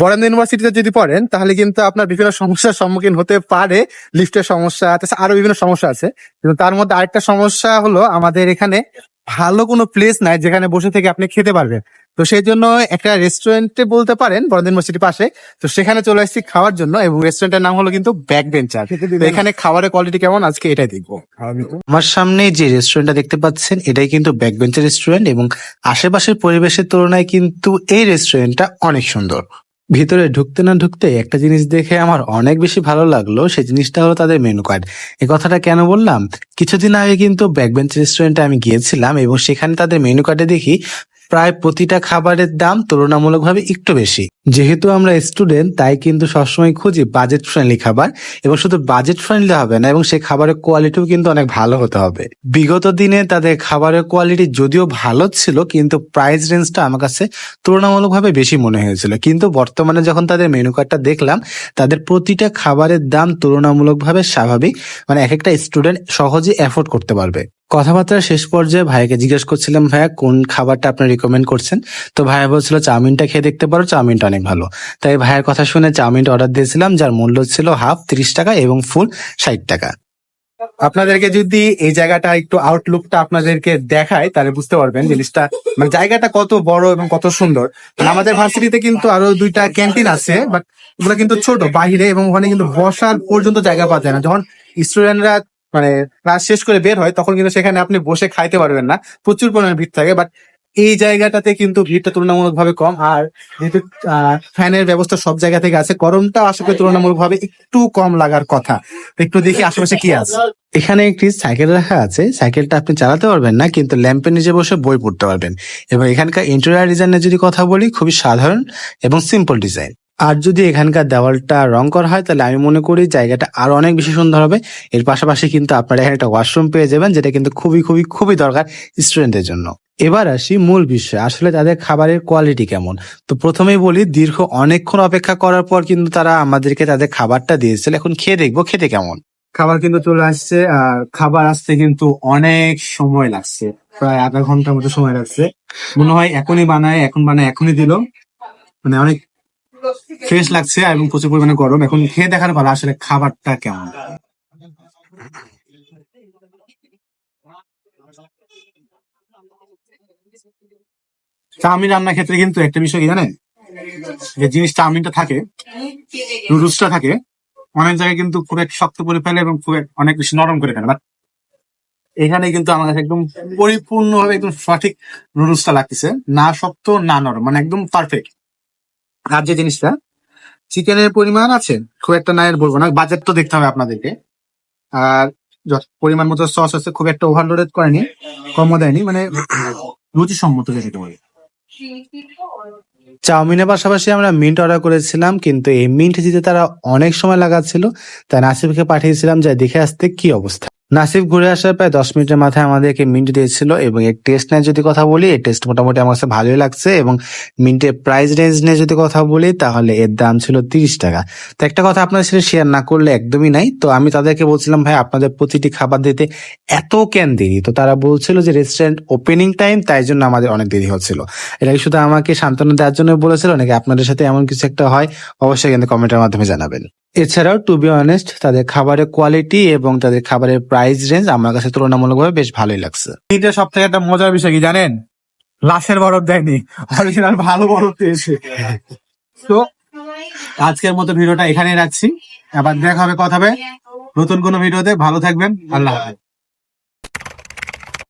বরেন্দ্র ইউনিভার্সিটিতে যদি পড়েন তাহলে কিন্তু আপনার বিভিন্ন সমস্যার সম্মুখীন হতে পারে। লিফটের সমস্যা তাছাড়া আরও বিভিন্ন সমস্যা আছে। কিন্তু তার মধ্যে আরেকটা সমস্যা হলো আমাদের এখানে ভালো কোনো প্লেস নাই যেখানে বসে থেকে আপনি খেতে পারবেন। তো সেই জন্য একটা রেস্টুরেন্টে বলতে পারেন বরেন্দ্র ইউনিভার্সিটির পাশে। তো সেখানে চলে আসছি খাওয়ার জন্য এবং রেস্টুরেন্টের নাম হলো কিন্তু ব্যাক বেঞ্চার এখানে খাবারের কোয়ালিটি কেমন? আজকে এটাই দেখব। আমার সামনে যে রেস্টুরেন্টটা দেখতে পাচ্ছেন এটাই কিন্তু ব্যাকবেঞ্চের রেস্টুরেন্ট এবং আশেপাশের পরিবেশের তুলনায় কিন্তু এই রেস্টুরেন্টটা অনেক সুন্দর। ভিতরে ঢুকতে না ঢুকতে একটা জিনিস দেখে আমার অনেক বেশি ভালো লাগল, সেই জিনিসটা হলো তাদের মেনু কার্ড। এই কথাটা কেন বললাম? কিছুদিন আগে কিন্তু ব্যাকবেঞ্চ রেস্টুরেন্টে আমি গিয়েছিলাম এবং সেখানে তাদের মেনু কার্ডে দেখি প্রায় প্রতিটা খাবারের দাম তুলনামূলকভাবে একটু বেশি। যেহেতু আমরা স্টুডেন্ট তাই কিন্তু সবসময় খুঁজি বাজেট ফ্রেন্ডলি খাবার এবং শুধু বাজেট ফ্রেন্ডলি হবে না এবং সেই খাবারের কোয়ালিটিও কিন্তু অনেক ভালো হতে হবে। বিগত দিনে তাদের খাবারের কোয়ালিটি যদিও ভালো ছিল, কিন্তু প্রাইস রেঞ্জটা আমার কাছে তুলনামূলকভাবে বেশি মনে হয়েছিল। কিন্তু বর্তমানে যখন তাদের মেনু কার্ডটা দেখলাম, তাদের প্রতিটা খাবারের দাম তুলনামূলকভাবে স্বাভাবিক মানে এক একটা স্টুডেন্ট সহজে অ্যাফোর্ড করতে পারবে। কথাবার্তার শেষ পর্যায়ে ভাইকে জিজ্ঞেস করছিলাম, ভাইয়া, কোন খাবারটা আপনি রিকমেন্ড করছেন? তো ভাইয়া বলছিল, চাউমিনটা খেয়ে দেখতে পারো, চাউমিনটা অনেক ভালো। তাই ভাইয়ের কথা শুনে চাউমিনটা অর্ডার দিয়েছিলাম, যার মূল্য ছিল হাফ তিরিশ টাকা এবং ফুল ষাট টাকা। আপনাদেরকে যদি এই জায়গাটা একটু আউটলুকটা আপনাদেরকে দেখায়, তাহলে বুঝতে পারবেন জিনিসটা মানে জায়গাটা কত বড় এবং কত সুন্দর। মানে আমাদের ভার্সিটিতে কিন্তু আরও দুইটা ক্যান্টিন আছে বাট ওগুলো কিন্তু ছোট বাইরে এবং ওখানে কিন্তু বসার পর্যন্ত জায়গা পাওয়া যায় না। যখন স্টুডেন্টরা মানে ক্লাস শেষ করে বের হয়, তখন কিন্তু সেখানে আপনি বসে খাইতে পারবেন না। প্রচুর পরিমাণে ভিড় থাকে বাট এই জায়গাটাতে কিন্তু ভিড়টা তুলনামূলক ভাবে কম। আর যেহেতু ফ্যানের ব্যবস্থা সব জায়গা থেকে আছে গরমটা আশা করি তুলনামূলক ভাবে একটু কম লাগার কথা। একটু দেখি আশেপাশে কি আছে। এখানে একটি সাইকেল রাখা আছে। সাইকেলটা আপনি চালাতে পারবেন না, কিন্তু ল্যাম্পের নিচে বসে বই পড়তে পারবেন। এবং এখানকার ইন্টেরিয়ার ডিজাইনের যদি কথা বলি, খুবই সাধারণ এবং সিম্পল ডিজাইন আর যদি এখানকার দেওয়ালটা রং করা হয়, তাহলে আমি মনে করি জায়গাটা আরও অনেক বেশি সুন্দর হবে। এর পাশাপাশি কিন্তু আপনারা এখানে একটা ওয়াশরুম পেয়ে যাবেন, যেটা কিন্তু খুবই খুবই খুবই দরকার স্টুডেন্টদের জন্য। এবার আসি মূল বিষয়। আসলে তাদের খাবারের কোয়ালিটি কেমন? তো প্রথমেই বলি, দীর্ঘ অনেকক্ষণ অপেক্ষা করার পর কিন্তু তারা আমাদেরকে তাদের খাবারটা দিয়েছিল এখন খেয়ে দেখব, খেতে কেমন? খাবার কিন্তু চলে আসছে, আর খাবার আসতে কিন্তু অনেক সময় লাগছে। প্রায় আধা ঘণ্টার মতো সময় লাগছে। মনে হয় এখনই বানায়, এখন বানায়, এখনই দিল। মানে অনেক ফ্রেশ লাগছে এবং প্রচুর পরিমাণে গরম। এখন খেয়ে দেখার পালা আসলে খাবারটা কেমন? চাউমিন রান্নার ক্ষেত্রে কিন্তু একটা বিষয় কি জানেন? যে জিনিস চাউমিনটা থাকে, নুডলসটা থাকে, অনেক জায়গায় কিন্তু খুব এক শক্ত করে ফেলে এবং খুব অনেক বেশি নরম করে ফেলে। বাট এখানে কিন্তু আমার কাছে একদম পরিপূর্ণভাবে একদম সঠিক নুডলসটা লাগতেছে। না শক্ত, না নরম মানে একদম পারফেক্ট আর যে জিনিসটা, চিকেনের পরিমাণ আছে, খুব একটা না এর বলব না বাজেট তো দেখতে হবে আপনাদেরকে। আর পরিমাণ মতো সস আছে, খুব একটা ওভারলোডেড করেনি, কমও দেয়নি মানে রুচি সম্মত যেতে বলে। চাউমিনের পাশাপাশি আমরা মিন্ট অর্ডার করেছিলাম, কিন্তু এই মিন্ট দিতে তারা অনেক সময় লাগাচ্ছিল, তাই নাসিফকে পাঠিয়েছিলাম যে দেখে আসতে কি অবস্থা। নাসিফ ঘুরে আসার প্রায় দশ মিনিটের মাথায় আমাদেরকে মিন্ট দিয়েছিল এবং এর টেস্ট নিয়ে যদি কথা বলি, এর টেস্ট মোটামুটি আমার কাছে ভালোই লাগছে এবং মিন্টের প্রাইস রেঞ্জ নিয়ে যদি কথা বলি, তাহলে এর দাম ছিল তিরিশ টাকা। তো একটা কথা আপনাদের সাথে শেয়ার না করলে একদমই নাই। তো আমি তাদেরকে বলছিলাম, ভাই, আপনাদের প্রতিটি খাবার দিতে এত কেন দেরি? তো তারা বলছিল যে রেস্টুরেন্ট ওপেনিং টাইম তাই জন্য আমাদের অনেক দেরি হচ্ছিল। এটা শুধু আমাকে সান্ত্বনা দেওয়ার জন্য বলেছিল, নাকি আপনাদের সাথে এমন কিছু একটা হয়? অবশ্যই কিন্তু কমেন্টের মাধ্যমে জানাবেন। এছাড়াও টু বি অনেস্ট তাদের খাবারের কোয়ালিটি এবং তাদের খাবারের প্রাইস রেঞ্জ আমার কাছে তুলনামূলকভাবে বেশ ভালোই লাগছে। এটা সব থেকে একটা মজার বিষয় কি জানেন? লাশের বরফ দেয়নি। অরিজিনাল ভালো বরফ দিয়েছে। তো, আজকের মতো ভিডিওটা এখানেই রাখছি। আবার দেখা হবে কথা হবে নতুন কোনো ভিডিওতে। ভালো থাকবেন। আল্লাহ হাফেজ।